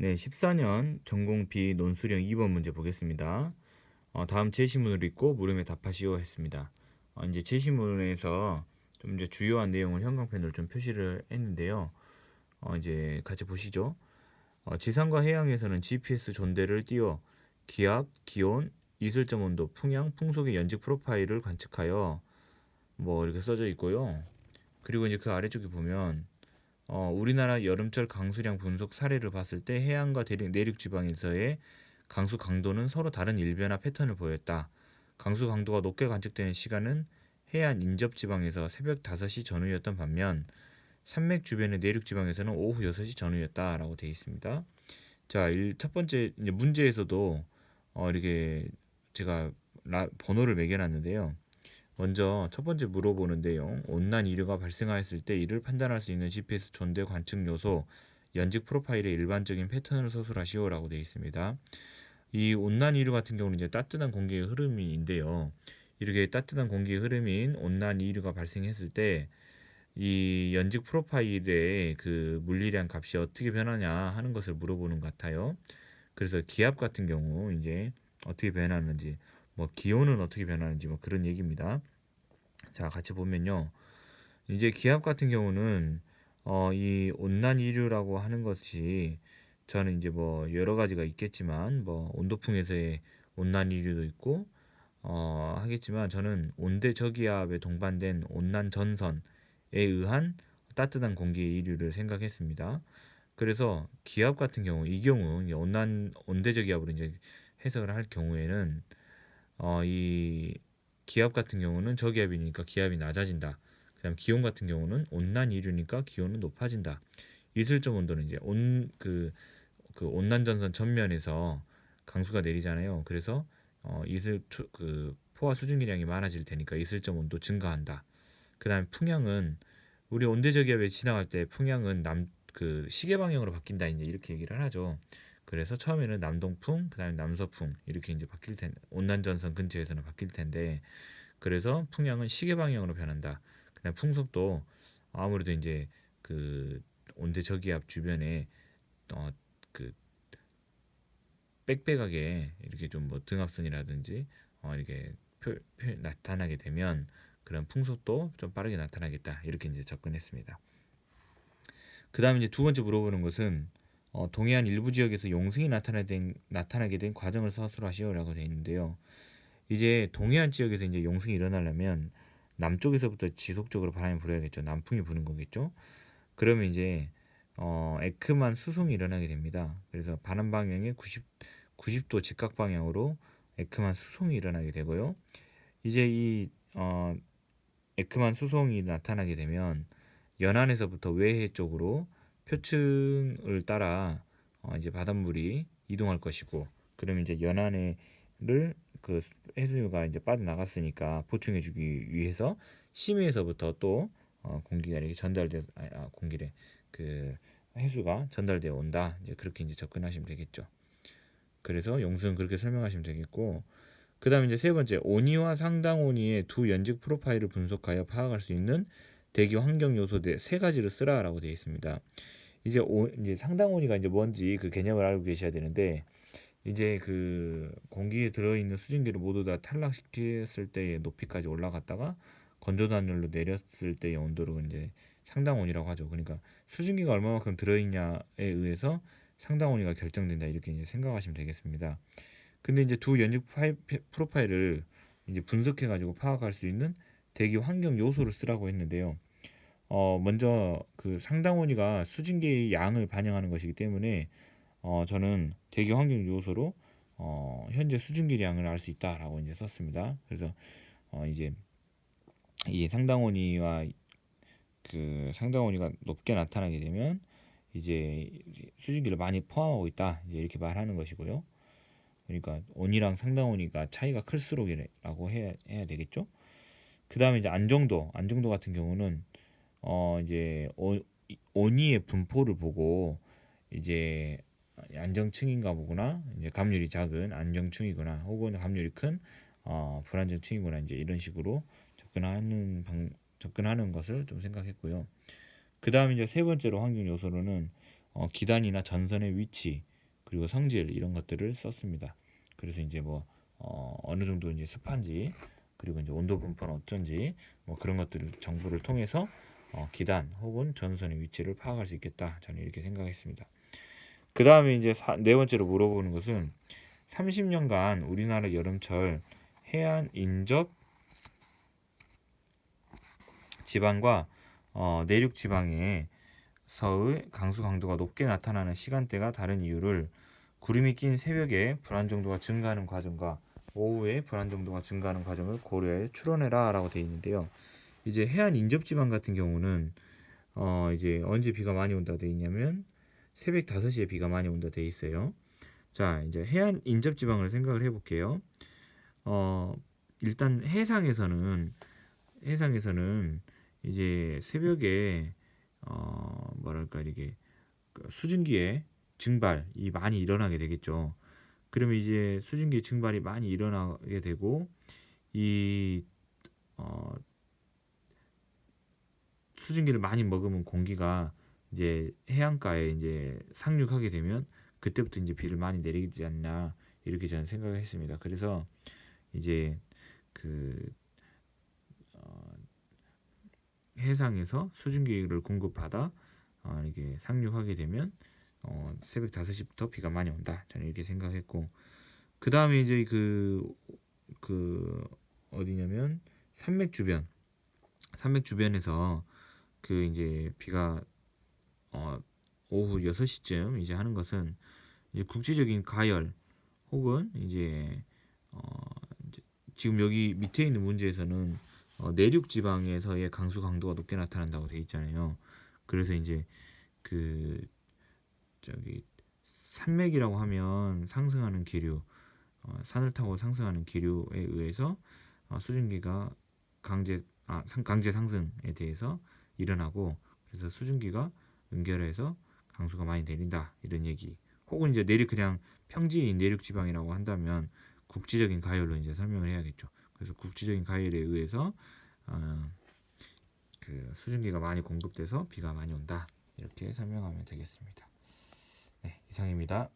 네, 14년 전공 B 논술형 2번 문제 보겠습니다. 어, 다음 제시문을 읽고 물음에 답하시오 했습니다. 어, 이제 제시문에서 좀 이제 주요한 내용을 형광펜으로 좀 표시를 했는데요. 어, 이제 같이 보시죠. 어, 지상과 해양에서는 GPS 존대를 띄워 기압, 기온, 이슬점 온도, 풍향, 풍속의 연직 프로파일을 관측하여 뭐 이렇게 써져 있고요. 그리고 이제 그 아래쪽에 보면 어, 우리나라 여름철 강수량 분석 사례를 봤을 때 해안과 대륙, 내륙 지방에서의 강수 강도는 서로 다른 일변화 패턴을 보였다. 강수 강도가 높게 관측되는 시간은 해안 인접 지방에서 새벽 5시 전후였던 반면 산맥 주변의 내륙 지방에서는 오후 6시 전후였다라고 되어 있습니다. 자, 일, 첫 번째 문제에서도 어, 이렇게 제가 라, 번호를 매겨놨는데요. 먼저 첫 번째 물어보는 내용 온난 이류가 발생하였을 때 이를 판단할 수 있는 GPS 존대 관측 요소 연직 프로파일의 일반적인 패턴을 서술하시오라고 되어 있습니다. 이 온난 이류 같은 경우는 이제 따뜻한 공기의 흐름인데요. 이렇게 따뜻한 공기의 흐름인 온난 이류가 발생했을 때 이 연직 프로파일의 그 물리량 값이 어떻게 변하냐 하는 것을 물어보는 것 같아요. 그래서 기압 같은 경우 이제 어떻게 변하는지 뭐 기온은 어떻게 변하는지 뭐 그런 얘기입니다. 자, 같이 보면요. 이제 기압 같은 경우는 어, 이 온난 이류라고 하는 것이 저는 이제 뭐 여러 가지가 있겠지만 뭐 온도풍에서의 온난 이류도 있고 어, 하겠지만 저는 온대 저기압에 동반된 온난 전선에 의한 따뜻한 공기의 이류를 생각했습니다. 그래서 기압 같은 경우 이 경우 이 온난 온대 저기압으로 이제 해석을 할 경우에는 어, 이 기압 같은 경우는 저기압이니까 기압이 낮아진다. 그다음 기온 같은 경우는 온난 이류니까 기온은 높아진다. 이슬점 온도는 이제 온 그 그 온난 전선 전면에서 강수가 내리잖아요. 그래서 어, 이슬 초, 그 포화 수증기량이 많아질 테니까 이슬점 온도 증가한다. 그다음 풍향은 우리 온대 저기압에 지나갈 때 풍향은 남 그 시계 방향으로 바뀐다 이제 이렇게 얘기를 하죠. 그래서 처음에는 남동풍, 그다음에 남서풍 이렇게 이제 바뀔 텐 온난 전선 근처에서는 바뀔 텐데 그래서 풍향은 시계 방향으로 변한다. 그다음 풍속도 아무래도 이제 그 온대 저기압 주변에 어그 빽빽하게 이렇게 좀 뭐 등압선이라든지 어 이렇게 표, 표 나타나게 되면 그런 풍속도 좀 빠르게 나타나겠다 이렇게 이제 접근했습니다. 그 다음에 이제 두 번째 물어보는 것은 어, 동해안 일부 지역에서 용승이 나타나게 된, 나타나게 된 과정을 서술하시오라고 되어 있는데요. 이제 동해안 지역에서 이제 용승이 일어나려면 남쪽에서부터 지속적으로 바람이 불어야겠죠. 남풍이 부는 거겠죠. 그러면 이제 어, 에크만 수송이 일어나게 됩니다. 그래서 바람 방향의 90, 90도 직각 방향으로 에크만 수송이 일어나게 되고요. 이제 이 어, 에크만 수송이 나타나게 되면 연안에서부터 외해 쪽으로 표층을 따라 어, 이제 바닷물이 이동할 것이고 그러면 이제 연안에를 그 해수류가 이제 빠져나갔으니까 보충해주기 위해서 심해에서부터 또 어, 공기가 이렇게 전달돼 아, 아, 공기래 그 해수가 전달되어 온다 이제 그렇게 이제 접근하시면 되겠죠. 그래서 용수는 그렇게 설명하시면 되겠고 그 다음에 이제 세 번째 온이와 상당 온이의 두 연직 프로파일을 분석하여 파악할 수 있는 대기 환경 요소 세 가지를 쓰라라고 되어 있습니다. 이제 오, 이제 상당 온이가 이제 뭔지 그 개념을 알고 계셔야 되는데 이제 그 공기에 들어있는 수증기를 모두 다 탈락시켰을 때의 높이까지 올라갔다가 건조단열로 내렸을 때의 온도를 이제 상당 온이라고 하죠. 그러니까 수증기가 얼마만큼 들어있냐에 의해서 상당 온이가 결정된다 이렇게 이제 생각하시면 되겠습니다. 근데 이제 두 연직 파이, 프로파일을 이제 분석해 가지고 파악할 수 있는 대기 환경 요소를 쓰라고 했는데요. 어, 먼저 그 상당 온이가 수증기의 양을 반영하는 것이기 때문에 어, 저는 대기 환경 요소로 어, 현재 수증기량을 알 수 있다라고 이제 썼습니다. 그래서 어, 이제 이 상당 온이와 그 상당 온이가 높게 나타나게 되면 이제 수증기를 많이 포함하고 있다 이제 이렇게 말하는 것이고요. 그러니까 온이랑 상당 온이가 차이가 클수록이라고 해야, 해야 되겠죠. 그 다음에 이제 안정도, 안정도 같은 경우는 어 이제 온이의 분포를 보고 이제 안정층인가 보구나, 이제 감률이 작은 안정층이구나, 혹은 감률이 큰 어, 불안정층이구나 이제 이런 식으로 접근하는 방, 접근하는 것을 좀 생각했고요. 그 다음에 이제 세 번째로 환경 요소로는 어, 기단이나 전선의 위치, 그리고 성질 이런 것들을 썼습니다. 그래서 이제 뭐 어, 어느 정도 이제 습한지 그리고 이제 온도 분포는 어떤지 뭐 그런 것들을 정보를 통해서 어, 기단 혹은 전선의 위치를 파악할 수 있겠다. 저는 이렇게 생각했습니다. 그 다음에 이제 사, 네 번째로 물어보는 것은 30년간 우리나라 여름철 해안 인접 지방과 어, 내륙 지방에서의 강수 강도가 높게 나타나는 시간대가 다른 이유를 구름이 낀 새벽에 불안 정도가 증가하는 과정과 오후에 불안 정도가 증가하는 과정을 고려해 추론해라라고 되어 있는데요. 이제 해안 인접 지방 같은 경우는 어 이제 언제 비가 많이 온다 돼 있냐면 새벽 5시에 비가 많이 온다 돼 있어요. 자, 이제 해안 인접 지방을 생각을 해 볼게요. 어 일단 해상에서는 해상에서는 이제 새벽에 어 뭐랄까 이게 그 수증기의 증발이 많이 일어나게 되겠죠. 그러면 이제 수증기 증발이 많이 일어나게 되고 이 어, 수증기를 많이 먹으면 공기가 이제 해안가에 이제 상륙하게 되면 그때부터 이제 비를 많이 내리지 않나 이렇게 저는 생각을 했습니다. 그래서 이제 그 어, 해상에서 수증기를 공급받아 어, 이게 상륙하게 되면 어, 새벽 5시부터 비가 많이 온다. 저는 이렇게 생각했고 그 다음에 이제 그, 그 어디냐면 산맥 주변 산맥 주변에서 그 이제 비가 어, 오후 6시쯤 이제 하는 것은 이제 국지적인 가열 혹은 이제 어, 이제 지금 여기 밑에 있는 문제에서는 어, 내륙 지방에서의 강수 강도가 높게 나타난다고 돼 있잖아요. 그래서 이제 그 저기 산맥이라고 하면 상승하는 기류, 어, 산을 타고 상승하는 기류에 의해서 어, 수증기가 강제 아, 상, 강제 상승에 대해서 일어나고 그래서 수증기가 연결해서 강수가 많이 내린다 이런 얘기. 혹은 이제 내륙 그냥 평지인 내륙 지방이라고 한다면 국지적인 가열로 이제 설명을 해야겠죠. 그래서 국지적인 가열에 의해서 어, 그 수증기가 많이 공급돼서 비가 많이 온다 이렇게 설명하면 되겠습니다. 네, 이상입니다.